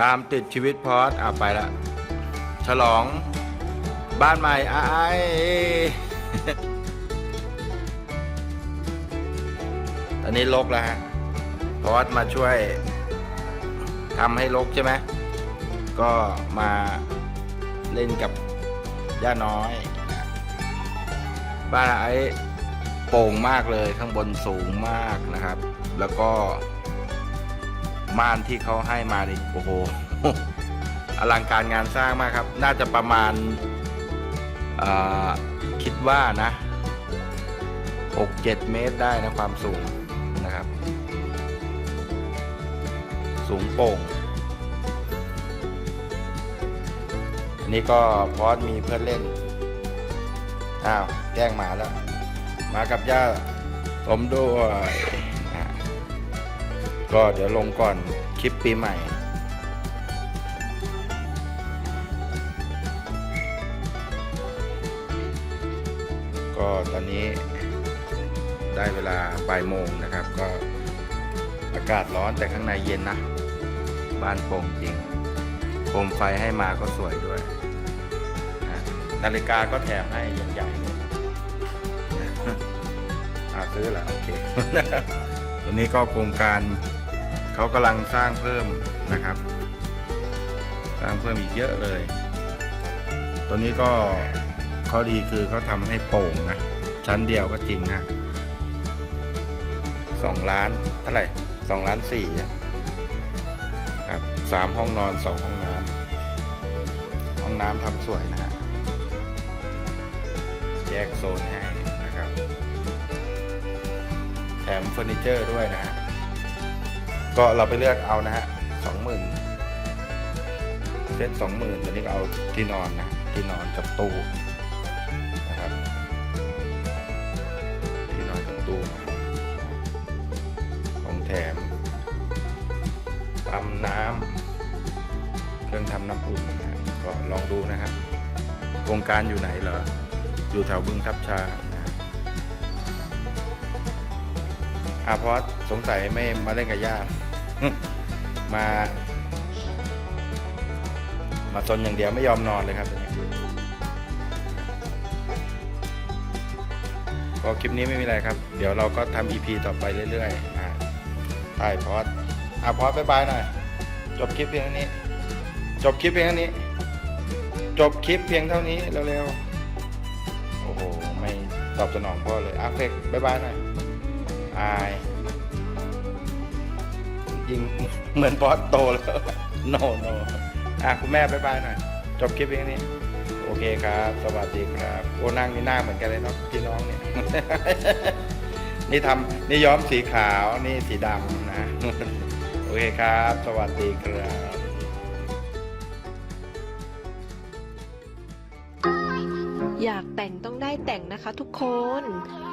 ตามติดชีวิตพอสอะไปละ ฉลอง บ้านใหม่ไอ้ายตอนนี้ลกแล้วฮะพอสมาช่วยทำให้ลกใช่ไหม ก็มาเล่นกับย่าน้อย บ้านไอ้โป่งมากเลยข้างบนสูงมากนะครับ แล้วก็ ม่านที่เขาให้มานี่โอ้โหอลังการงานสร้างมากครับ น่าจะประมาณคิดว่านะ 6-7 เมตรได้นะความสูงนะครับ สูงโป่งอันนี้ก็พอสมีเพื่อนเล่น อ้าว แกล้งหมาแล้ว มากับย่าผมด้วย ก็เดี๋ยวลงก่อนคลิปปีใหม่ ก็ตอนนี้ได้เวลาบ่ายโมงนะครับ ก็อากาศร้อนแต่ข้างในเย็นนะ บ้านโป่งจริงโคมไฟให้มาก็สวยด้วย นาฬิกาก็แถมให้ใหญ่เลยอาซื้อล้วโอเคตอนนี้ก็โครงการ เขากำลังสร้างเพิ่มนะครับ สร้างเพิ่มอีกเยอะเลย ตัวนี้ก็ข้อดีคือเขาทำให้โป่งนะ ชั้นเดียวก็จริงนะสองล้านเท่าไหร่สองล้านสี่ครับสามห้องนอนสองห้องน้ำห้องน้ำทำสวยนะฮะแยกโซนให้นะครับ แถมเฟอร์นิเจอร์ด้วยนะฮะ ก็เราไปเลือกเอานะฮะสองหมื่นเซ็ตสองหมื่นตัวนี้ก็เอาที่นอนนะที่นอนกับตู้นะครับที่นอนกับตู้ของแถมปั๊มน้ำเครื่องทำน้ำอุ่นนะฮะก็ลองดูนะครับโครงการอยู่ไหนเหรอ อยู่แถวบึงทับชาอาพอสสงสัยไม่มาเล่นกับย่า มา มาซนอย่างเดียวไม่ยอมนอนเลยครับตอนนี้ก็คลิปนี้ไม่มีอะไรครับ เดี๋ยวเราก็ทำ EP ต่อไปเรื่อยๆอ่าใช่พอสอาพอสบายบายหน่อย จบคลิปเพียงเท่านี้ จบคลิปเพียงเท่านี้ จบคลิปเพียงเท่านี้เร็วๆ โอ้โห ไม่ตอบสนองพ่อเลยอาเฟกบายบายหน่อยอาย ยิงเหมือนบอสโตแล้ว โนโนอะคุณแม่บายบายหน่อย จบคลิปเพียงนี้ โอเคครับ สวัสดีครับ โอ้นั่งนี่หน้าเหมือนกันเลยเนาะพี่น้องเนี่ย นี่ทำนี่ย้อมสีขาวนี่สีดำนะ โอเคครับ สวัสดีครับอยากแต่งต้องได้แต่งนะคะทุกคน